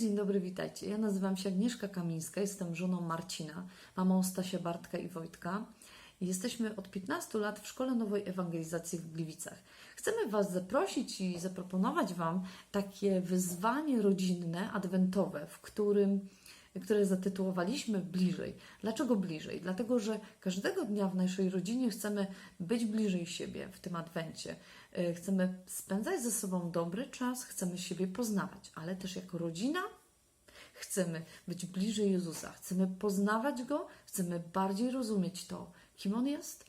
Dzień dobry, witajcie. Ja nazywam się Agnieszka Kamińska, jestem żoną Marcina, mamą Stasia, Bartka i Wojtka. Jesteśmy od 15 lat w Szkole Nowej Ewangelizacji w Gliwicach. Chcemy Was zaprosić i zaproponować Wam takie wyzwanie rodzinne, adwentowe, w którym które zatytułowaliśmy Bliżej. Dlaczego bliżej? Dlatego, że każdego dnia w naszej rodzinie chcemy być bliżej siebie w tym adwencie. E, Chcemy spędzać ze sobą dobry czas, chcemy siebie poznawać, ale też jako rodzina chcemy być bliżej Jezusa, chcemy poznawać Go, chcemy bardziej rozumieć to, kim On jest,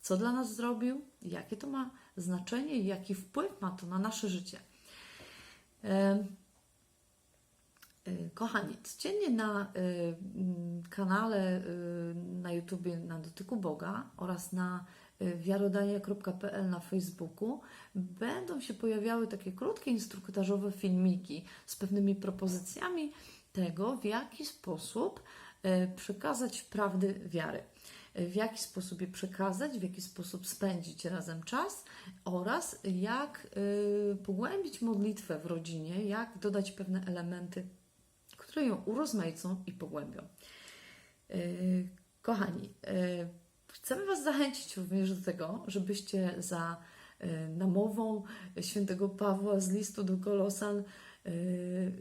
co dla nas zrobił, jakie to ma znaczenie i jaki wpływ ma to na nasze życie. Y, Kochani, codziennie na y, mm, kanale y, na YouTubie na Dotyku Boga oraz na wiarodania.pl na Facebooku będą się pojawiały takie krótkie instruktażowe filmiki z pewnymi propozycjami tego, w jaki sposób przekazać prawdy wiary. W jaki sposób je przekazać, w jaki sposób spędzić razem czas oraz jak pogłębić modlitwę w rodzinie, jak dodać pewne elementy które ją urozmaicą i pogłębią. Yy, Kochani, yy, chcemy Was zachęcić również do tego, żebyście za yy, namową świętego Pawła z listu do Kolosan,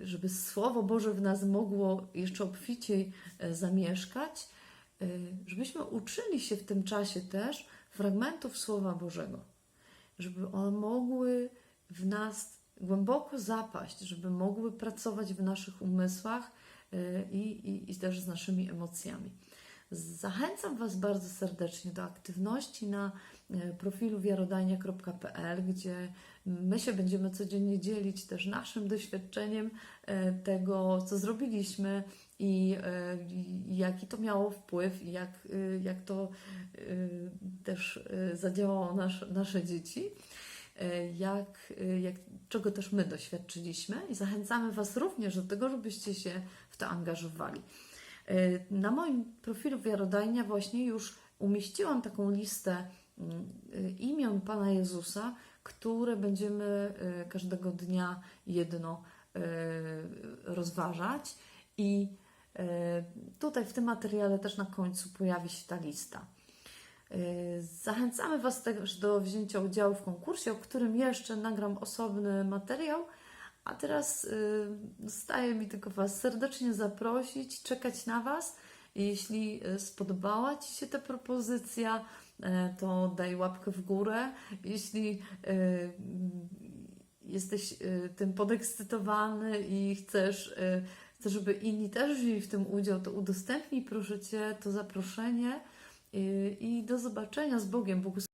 żeby Słowo Boże w nas mogło jeszcze obficiej zamieszkać, żebyśmy uczyli się w tym czasie też fragmentów Słowa Bożego, żeby one mogły w nas głęboko zapaść, żeby mogły pracować w naszych umysłach y, i, i, i też z naszymi emocjami. Zachęcam Was bardzo serdecznie do aktywności na y, profilu wiarodania.pl, gdzie my się będziemy codziennie dzielić też naszym doświadczeniem y, tego, co zrobiliśmy i, i jaki to miało wpływ i jak, jak to też zadziałało nasz, nasze dzieci e, jak, e, jak, czego też my doświadczyliśmy i zachęcamy Was również do tego, żebyście się w to angażowali. E, Na moim profilu Wiarodajnia właśnie już umieściłam taką listę mm, imion Pana Jezusa, które będziemy każdego dnia jedno rozważać i tutaj w tym materiale też na końcu pojawi się ta lista. Yy, Zachęcamy Was też do wzięcia udziału w konkursie, o którym jeszcze nagram osobny materiał. A teraz yy, zostaje mi tylko Was serdecznie zaprosić, czekać na Was. Jeśli yy, spodobała Ci się ta propozycja, to daj łapkę w górę. Jeśli jesteś tym podekscytowany i chcesz, chcesz, żeby inni też wzięli w tym udział, to udostępnij proszę Cię to zaproszenie. I- I do zobaczenia z Bogiem. Błogosławię